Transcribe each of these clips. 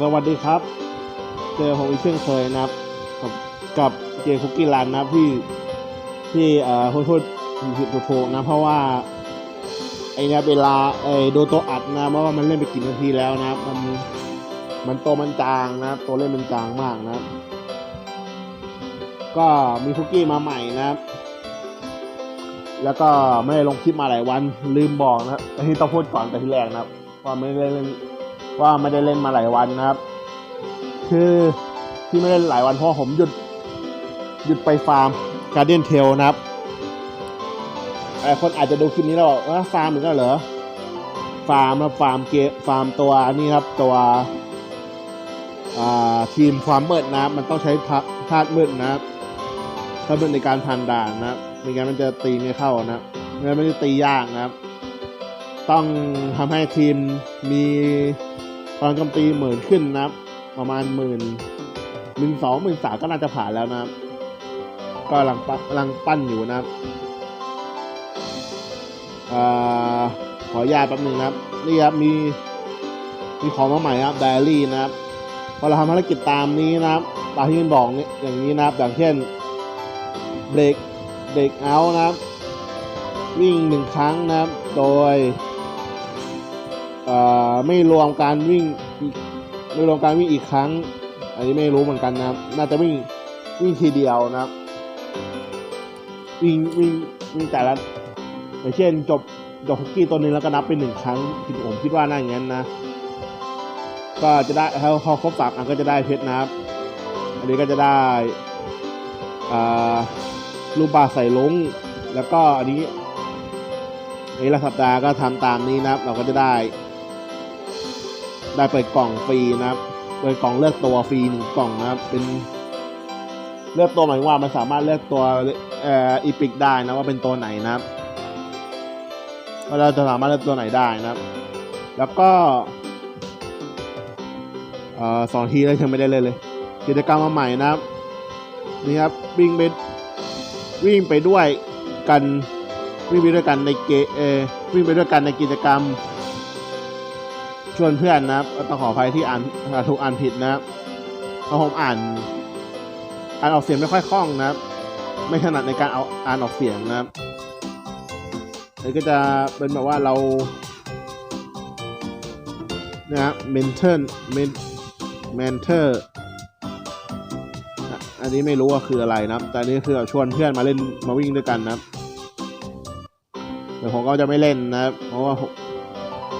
สวัสดีครับ เจอผมอีกเช่นเคยนะครับ กับเจคุกกี้รันนะครับที่ที่เอ่อพูดพูดผิดถูกถูกนะ เพราะว่าไอเนี่ยเวลาไอโดนตัวอัดนะเพราะว่ามันเล่นไปกี่นาทีแล้วนะมันมันโตมันจางนะตัวเล่นมันจางมากนะ ก็มีคุกกี้มาใหม่นะแล้วก็ไม่ได้ลงคลิปมาหลายวันลืมบอกนะอันนี้ต้องพูดก่อนแต่ที่แรกนะครับว่าไม่ได้เล่น ว่าไม่ได้เล่นมาหลายวันนะครับ คือที่ไม่ได้หลายวันเพราะผมหยุดหยุดไปฟาร์มการเดียนเทลนะครับหลายคนอาจจะดูคลิปนี้แล้วบอกว่าฟาร์มเหมือกันเหรอฟาร์มนะฟาร์มเกมฟาร์มตัวนี่ครับตัวทีมความมืดนะครับมันต้องใช้ธาตุมืดนะครับธาตุมืดในการพันด่านนะครับไม่งั้นมันจะตีไม่เข้านะไม่งั้นมันจะตียากนะครับ ต้องทำให้ทีมมี พลังโจมตีหมื่นขึ้นนะครับ ประมาณหมื่นหมื่นสองหมื่นสามก็น่าจะผ่านแล้วนะครับ ก็กำลังปั้นกำลังปั้นอยู่นะครับอขออนุญาตแป๊บหนึ่งนะครับนี่ครับมีมีของมาใหม่ครับไดอารี่นะครับพอเราทำภารกิจตามนี้นะครับตามที่มันบอกเนี่ยอย่างนี้นะครับอย่างเช่นเบรกเบรกเอาท์นะครับ วิ่งหนึ่งครั้งนะครับ โดยเอ่อ ไม่รวมการวิ่งไม่รวมการวิ่งอีกครั้ง อันนี้ไม่รู้เหมือนกันนะครับ น่าจะวิ่งวิ่งทีเดียวนะครับ วิ่งวิ่งวิ่งแต่ละอย่างเช่นจบจบฮอกกี้ตัวนึงแล้วก็นับเป็นหนึ่งครั้งคิดผมคิดว่าน่าอย่างนั้นนะ ก็จะได้ถ้าเขาครบสามอันก็จะได้เพชรนะครับ อันนี้ก็จะได้อ่าลูกบาศก์ใส่ลงแล้วก็อันนี้ในละสัปดาห์ก็ทำตามนี้นะครับ เราก็จะได้ ได้เปิดกล่องฟรีนะครับเปิดกล่องเลือกตัวฟรีหนึ่งกล่องนะครับ เป็นเลือกตัวหมายว่ามันสามารถเลือกตัวเอ่ออีพิกได้นะว่าเป็นตัวไหนนะครับว่าเราจะสามารถเลือกตัวไหนได้นะครับ แล้วก็เอ่อสองทีแล้วยังไม่ได้เลยเลย กิจกรรมมาใหม่นะครับนี่ครับวิ่งไปวิ่งไปด้วยกันวิ่งไปด้วยกันในเกเออวิ่งไปด้วยกันในกิจกรรม ชวนเพื่อนนะครับต้องขออภัยที่อ่านถูกอ่านผิดนะครับเพราะผมอ่านอ่านออกเสียงไม่ค่อยคล่องนะครับ ไม่ถนัดในการเอาอ่านออกเสียงนะครับนี่ก็จะเป็นแบบว่าเรานะฮะเมนเทอร์เมนเมนเทอร์อันนี้ไม่รู้ว่าคืออะไรนะครับ แต่นี้คือชวนเพื่อนมาเล่นมาวิ่งด้วยกันนะครับแต่ผมก็จะไม่เล่นนะครับ เพราะว่า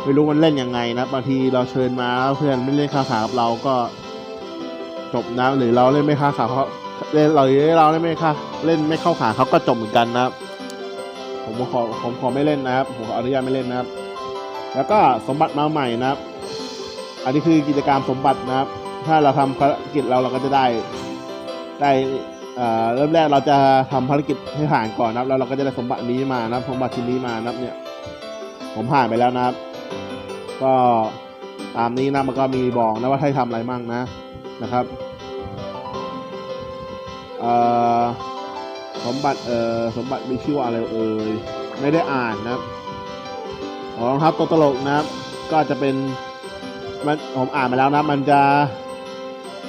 ไม่รู้มันเล่นยังไงนะบางทีเราเชิญมาเพื่อนไม่เล่นคาขากับเราก็จบนะหรือเราเล่นไม่คาขาเขาเล่นเราหรือเราเล่นไม่คาเล่นไม่เข้าขาเขาก็จบเหมือนกันนะครับ ผมขอผมขอไม่เล่นนะครับ ผมขออนุญาตไม่เล่นนะครับ แล้วก็สมบัติมาใหม่นะครับ อันนี้คือกิจกรรมสมบัตินะครับ ถ้าเราทำภารกิจเราเราก็จะได้ได้เริ่มแรกเราจะทำภารกิจให้ผ่านก่อนนะครับ แล้วเราก็จะได้สมบัตินี้มานะครับสมบัติชิ้นนี้มานะครับเนี่ย ผมผ่านไปแล้วนะครับ ก็ตามนี้นะมันก็มีบอกนะว่าให้ทำอะไรมั่งนะนะครับสมบัติเออสมบัติมีชื่อว่าอะไรเอ่ยไม่ได้อ่านนะครับอ๋อรองเท้าตัวตลกนะครับ ก็จะเป็นมันผมอ่านมาแล้วนะ มันจะ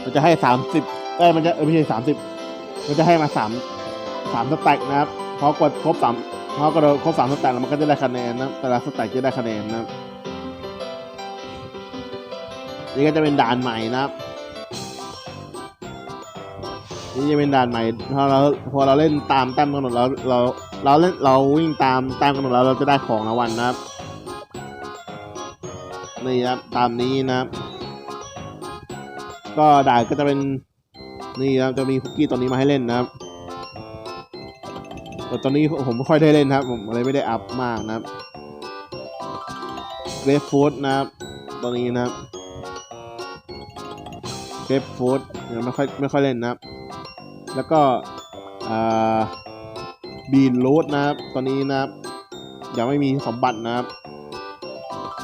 มันจะให้สามสิบเอ้ยมันจะเออไม่ใช่สามสิบมันจะให้มาสามสามสแต็กนะครับพอกดครบสามพอกดครบสามสแต็กแล้วมันก็จะได้คะแนนนะแต่ละสแต็กจะได้คะแนนนะครับ นี่ก็จะเป็นด่านใหม่นะครับ นี่จะเป็นด่านใหม่พอเราพอเราเล่นตามแต้มกำหนดเราเราเราเล่นเราวิ่งตามแต้มกำหนดแล้วเราจะได้ของรางวัลนะครับนี่ครับตามนี้นะครับ ก็ด่านก็จะเป็นนี่ครับจะมีคุกกี้ตัวนี้มาให้เล่นนะครับแต่ตอนนี้ผมไม่ค่อยได้เล่นครับ ผมเลยไม่ได้อัพมากนะครับเกรฟฟูดนะครับตัวนี้นะครับ เกฟฟูดยังไม่ค่อยไม่ค่อยเล่นนะครับ แล้วก็บีนรูทนะครับตอนนี้นะครับยังไม่มีสมบัตินะครับ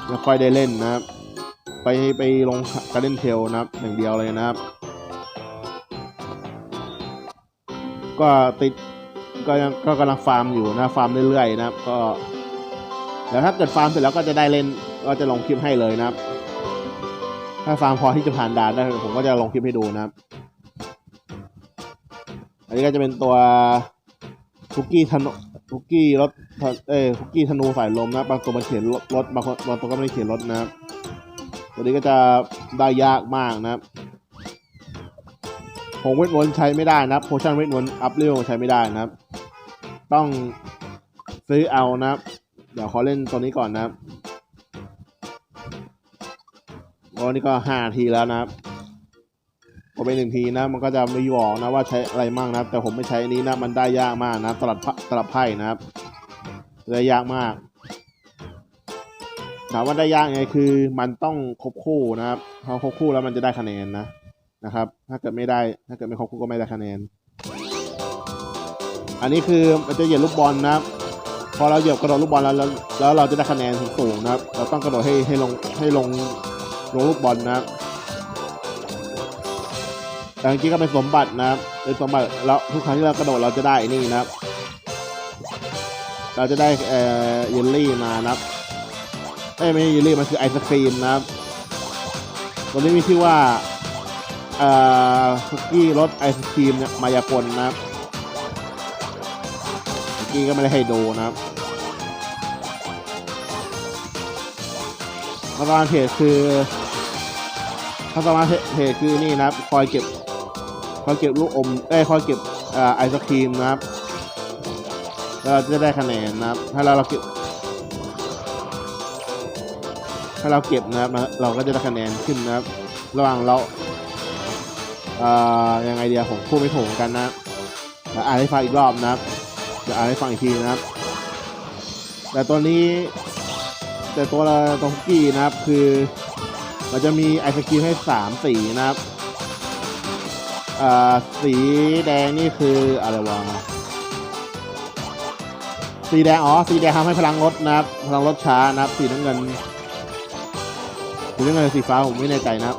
ไม่ค่อยได้เล่นนะครับ ไปไปลงการเล่นเทลนะครับอย่างเดียวเลยนะครับ ก็ติดก็ยังก็กำลังฟาร์มอยู่นะฟาร์มเรื่อยๆนะครับ ก็แล้วถ้าเกิดฟาร์มเสร็จแล้วก็จะได้เล่นก็จะลงคลิปให้เลยนะครับ ถ้าฟาร์มพอที่จะผ่านด่านได้ผมก็จะลงคลิปให้ดูนะครับ อันนี้ก็จะเป็นตัวคุกกี้ธนูคุกกี้รถเอ้คุกกี้ธนูสายลมนะบางตัวมันเขียนรถบางคนบางตัวก็ไม่ได้เขียนรถนะครับตัวนี้ก็จะได้ยากมากนะครับผงเวทมนต์ใช้ไม่ได้นะครับโพชั่นเวทมนต์อัพเรลใช้ไม่ได้นะครับ ต้องซื้อเอานะครับ เดี๋ยวขอเล่นตัวนี้ก่อนนะครับ โอ้นี่ก็ห้าทีแล้วนะครับพอไปหนึ่งทีนะ มันก็จะไม่บอกนะว่าใช้อะไรมั่งนะครับ แต่ผมไม่ใช้อันนี้นะมันได้ยากมากนะสลับสลับไพ่นะครับได้ยากมากถามว่าได้ยากไงคือมันต้องครบคู่นะครับพอครบคู่แล้วมันจะได้คะแนนนะนะครับ ถ้าเกิดไม่ได้ ถ้าเกิดไม่ครบคู่ก็ไม่ได้คะแนน อันนี้คือมันจะเหยียบลูกบอลนะครับพอเราเหยียบกระโดดลูกบอลแล้วแล้วแล้วเราจะได้คะแนนสูงๆนะครับ เราต้องกระโดดให้ให้ลงให้ลง ลงลูกบอลนะครับแต่จริงๆก็เป็นสมบัตินะครับเป็นสมบัติแล้วทุกครั้งที่เรากระโดดเราจะได้นี่นะครับเราจะได้เอ่อเยลลี่มานะครับเอ้ยไม่ใช่เยลลี่มันคือไอศครีมนะครับตัวนี้มีชื่อว่าเอ่อคุกกี้รสไอศครีมเนี่ยมายากลนะครับคุกกี้ก็ไม่ได้ให้ดูนะครับ มารานเพจคือมาตรานเพจคือนี่นะครับคอยเก็บคอยเก็บลูกอมเอ้คอยเก็บไอศครีมนะครับแล้วเราจะได้คะแนนนะครับ ถ้าเราเราเก็บ ถ้าเราเก็บนะครับ เราก็จะได้คะแนนขึ้นนะครับ ระหว่างเราเอ่อยังไงเดียวผมพูดไม่ถูกกันนะเดี๋ยวอ่านให้ฟังอีกรอบนะครับเดี๋ยวอ่านให้ฟังอีกทีนะครับ แต่ตัวนี้ แต่ตัวละตัวคุกกี้นะครับคือมันจะมีไอศครีมให้สามสีนะครับสีแดงนี่คืออะไรวะสีแดงอ๋อสีแดงทำให้พลังลดนะครับ พลังลดช้านะครับสีน้ำเงินสีน้ำเงินสีฟ้าผมไม่แน่ใจนะครับ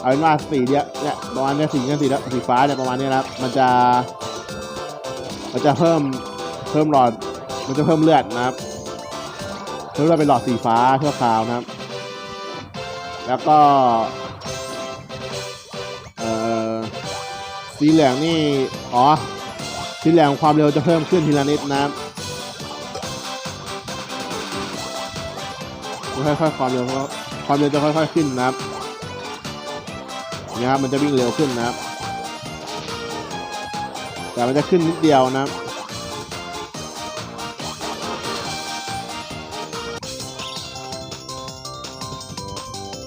เอาเป็นว่าสีเนี้ยเนี่ยประมาณเนี้ยสีเงินสีแล้วสีฟ้าเนี่ยประมาณเนี้ยนะครับ มันจะมันจะเพิ่มเพิ่มหลอดมันจะเพิ่มเลือดนะครับ เพิ่มเลือเป็นหลอดสีฟ้าชั่วคราวนะครับ แล้วก็ เอ่อ สีเหลืองนี่ อ๋อ สีเหลืองความเร็วจะเพิ่มขึ้นทีละนิดนะครับค่อยๆความเร็วความเร็วจะค่อยๆขึ้นนะครับนี่ครับมันจะวิ่งเร็วขึ้นนะครับ แต่มันจะขึ้นนิดเดียวนะครับ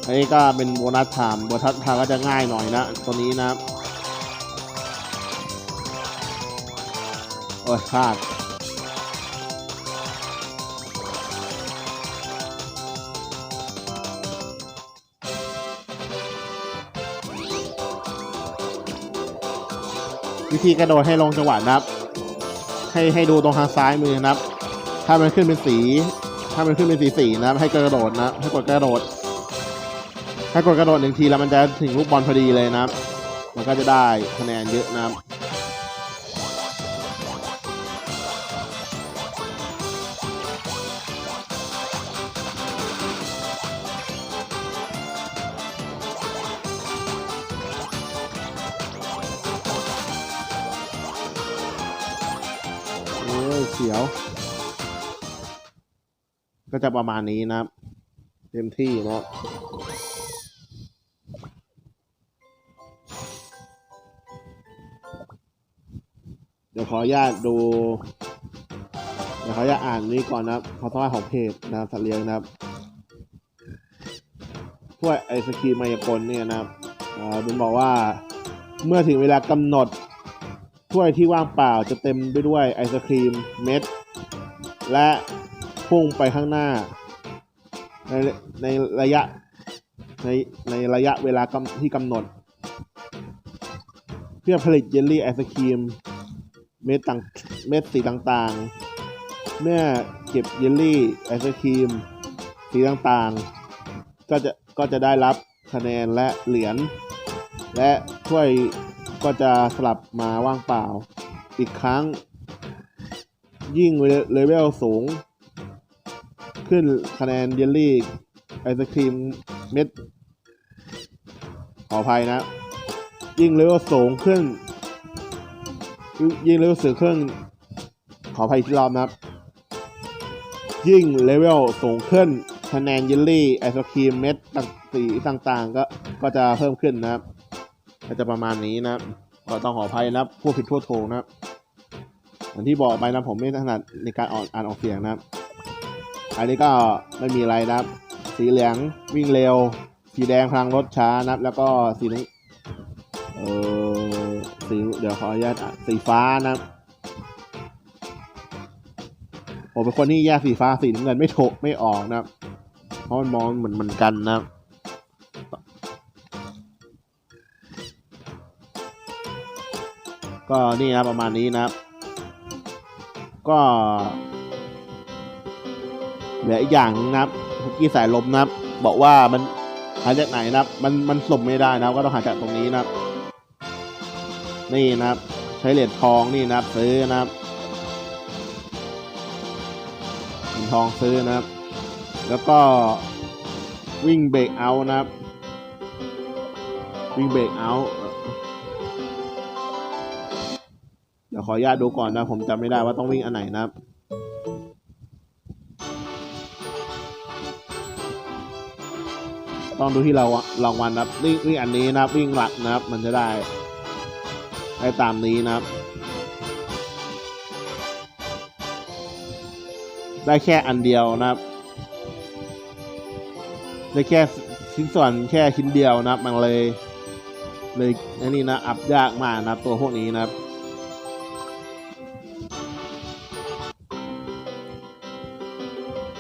อันนี้ก็เป็นโบนัสไทม์โบนัสไทม์ก็จะง่ายหน่อยนะ ตัวนี้นะโอ้ยพลาดวิธีกระโดดให้ลงจังหวะนะครับ ให้ให้ดูตรงทางซ้ายมือนะครับ ถ้ามันขึ้นเป็นสี ถ้ามันขึ้นเป็นสีสีนะครับ ให้กระโดดนะ ให้กดกระโดด ถ้ากดกระโดดหนึ่งทีแล้วมันจะถึงลูกบอลพอดีเลยนะครับ มันก็จะได้คะแนนเยอะนะครับโอ้ยเสียว ก็จะประมาณนี้นะครับ เต็มที่นะครับ เดี๋ยวขออนุญาตดู เดี๋ยวขออนุญาตอ่านนี้ก่อนนะครับขอต้องการของเพจนะครับสัตว์เลี้ยงนะครับถ้วยไอศครีมมายากลเนี่ยนะครับอ่ามันบอกว่าเมื่อถึงเวลากำหนดถ้วยที่ว่างเปล่าจะเต็มไปด้วยไอศครีมเม็ด และพุ่งไปข้างหน้า ในในระยะในในระยะเวลาที่กำหนด เพื่อผลิตเยลลี่ไอศครีม เม็ดต่างเม็ดสีต่างๆ เมื่อเก็บเยลลี่ไอศครีม สีต่างๆ ก็จะก็จะได้รับคะแนนและเหรียญและถ้วยก็จะสลับมาว่างเปล่า อีกครั้ง ยิ่งเลเวลสูง ขึ้นคะแนนเยลลี่ไอศครีมเม็ดขออภัยนะ ยิ่งเลเวลสูงขึ้น ยิ่งเลเวลสูงขึ้นขออภัยอีกรอบนะครับ ยิ่งเลเวลสูงขึ้นคะแนนเยลลี่ไอศครีมเม็ดต่างสีต่างๆ ก็ก็จะเพิ่มขึ้นนะครับก็จะประมาณนี้นะครับก็ต้องขออภัยนะครับพูดผิดพูดถูกนะครับอย่างที่บอกไปนะผมไม่ถนัดในการอ่านอ่านออกเสียงนะครับ อันนี้ก็ไม่มีอะไรนะครับ สีเหลืองวิ่งเร็ว สีแดงพลังรถช้านะครับ แล้วก็สีน้ำเออ สีเดี๋ยวขออนุญาตสีฟ้านะผมเป็นคนที่แยกสีฟ้าสีน้ำเงินไม่ถกไม่ออกนะเพราะมันมองเหมือนเหมือนกันนะก็นี่นะครับประมาณนี้นะครับ ก็เหลืออีกอย่างนะครับคุกกี้สายลมนะครับ บอกว่ามันหาจากไหนนะครับ มันมันสมไม่ได้นะก็ต้องหาจากตรงนี้นะครับ นี่นะครับ ใช้เหรียญทองนี่นะครับซื้อนะครับเหรียญทองซื้อนะครับ แล้วก็วิ่งเบรกเอานะครับ วิ่งเบรกเอาเดี๋ยวขออนุญาตดูก่อนนะ ผมจำไม่ได้ว่าต้องวิ่งอันไหนนะครับต้องดูที่เรารางวัลนะครับวิ่งวิ่งอันนี้นะครับวิ่งหลักนะครับ มันจะได้ ได้ตามนี้นะครับ ได้แค่อันเดียวนะครับ ได้แค่ชิ้นส่วนแค่ชิ้นเดียวนะครับ มันเลย เลยอันนี้นะอัพยากมากนะครับ ตัวพวกนี้นะครับ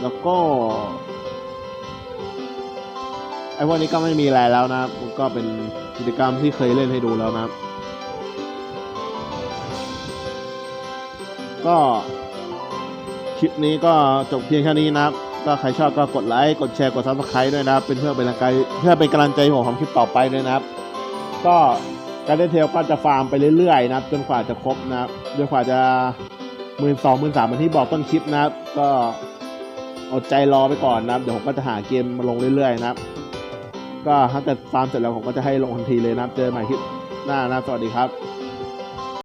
แล้วก็ไอ้พวกนี้ก็ไม่มีอะไรแล้วนะครับก็เป็นกิจกรรมที่เคยเล่นให้ดูแล้วนะครับ ก็คลิปนี้ก็จบเพียงแค่นี้นะครับ ก็ใครชอบก็กดไลค์กดแชร์กดซับสไครต์ด้วยนะครับ เป็นเพื่อเป็นกำลังใจเพื่อเป็นกำลังใจให้ผมคลิปต่อไปด้วยนะครับ ก็การเล่นเทลก็จะฟาร์มไปเรื่อยๆนะครับ จนกว่าจะครบนะครับจนกว่าจะหมื่นสองหมื่นสามเหมือนที่บอกต้นคลิปนะครับ ก็อดใจรอไปก่อนนะครับ เดี๋ยวผมก็จะหาเกมมาลงเรื่อยๆนะครับ ก็ถ้าเกิดฟาร์มเสร็จแล้วผมก็จะให้ลงทันทีเลยนะครับ เจอใหม่คลิปหน้านะสวัสดีครับ